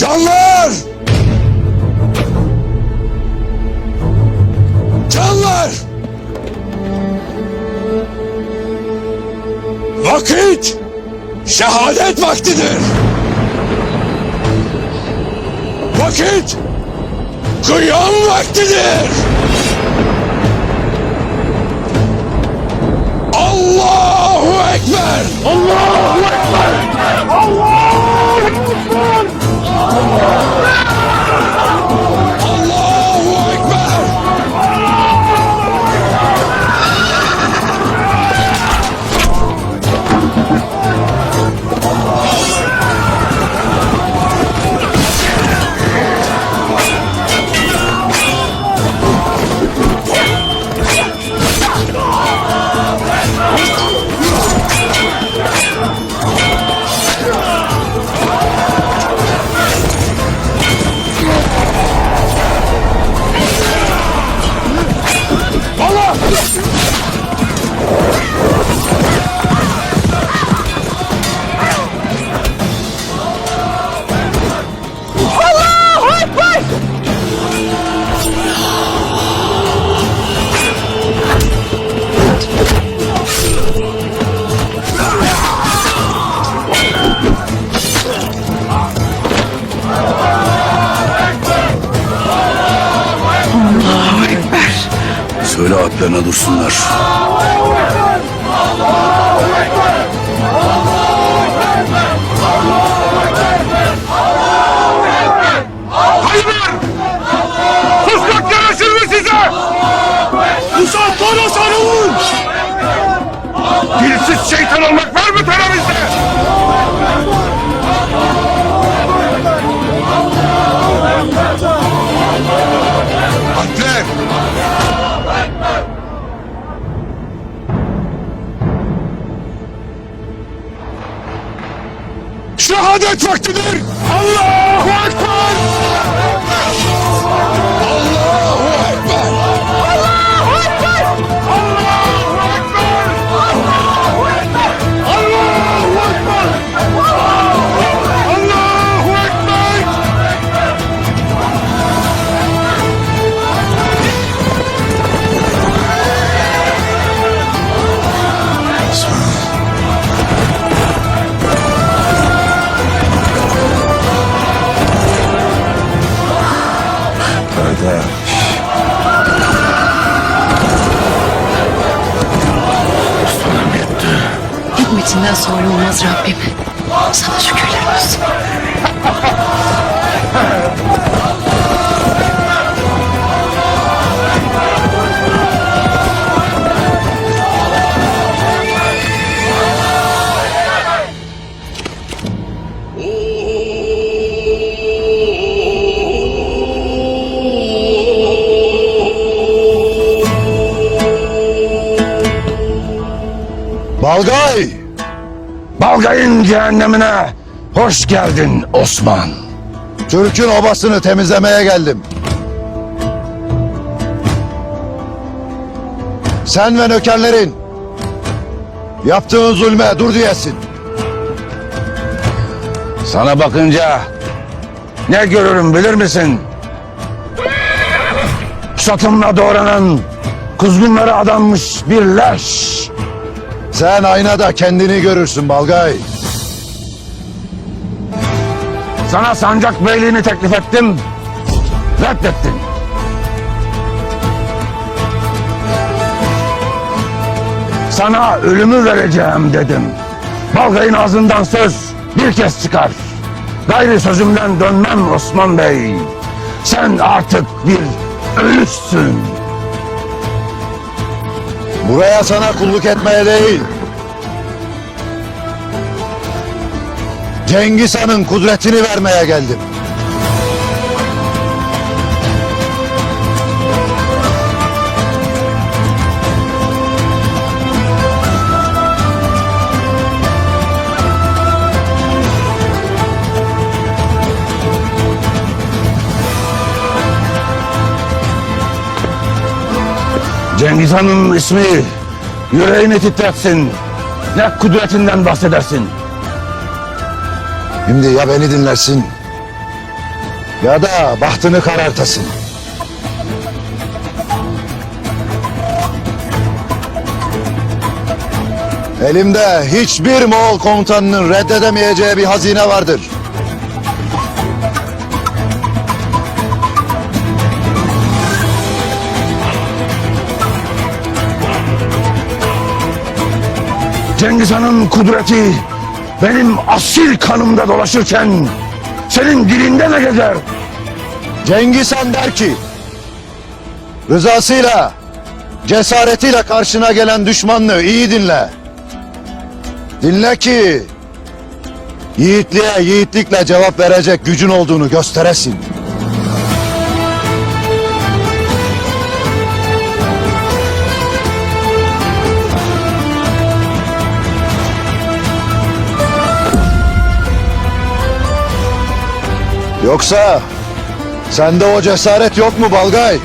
Canlar! Canlar! Vakit şehadet vaktidir. Vakit kıyam vaktidir. Allahu Ekber! Allahu Söyle atlarına dursunlar. Susmak yaraşır mı size? Saatten sarılın! Dilsiz şeytan olmak var mı terörizde? Şehadet vaktidir. Allahu Ekber. Hikmetinden sonra olmaz Rabbim. Sana şükürler olsun. Balgay. Balgay'ın cehennemine hoş geldin Osman. Türk'ün obasını temizlemeye geldim. Sen ve nökerlerin yaptığın zulme dur diyesin. Sana bakınca ne görürüm bilir misin? Satımla doğranan kuzgunlara adanmış bir leş. Sen aynada kendini görürsün Balgay. Sana sancak beyliğini teklif ettim. Reddettin. Sana ölümü vereceğim dedim. Balgay'ın ağzından söz bir kez çıkar. Gayri sözümden dönmem Osman Bey. Sen artık bir ölüsün. Buraya sana kulluk etmeye değil. Cengiz Han'ın kudretini vermeye geldim. Cengiz Han'ın ismi yüreğini titretsin. Ne kudretinden bahsedersin. Şimdi ya beni dinlersin ya da bahtını karartasın. Elimde hiçbir Moğol komutanının reddedemeyeceği bir hazine vardır. Cengiz Han'ın kudreti benim asil kanımda dolaşırken senin dilinde ne gezer? Cengiz Han der ki, rızasıyla, cesaretiyle karşına gelen düşmanını iyi dinle. Dinle ki, yiğitliğe yiğitlikle cevap verecek gücün olduğunu gösteresin. Yoksa sende o cesaret yok mu Balgay?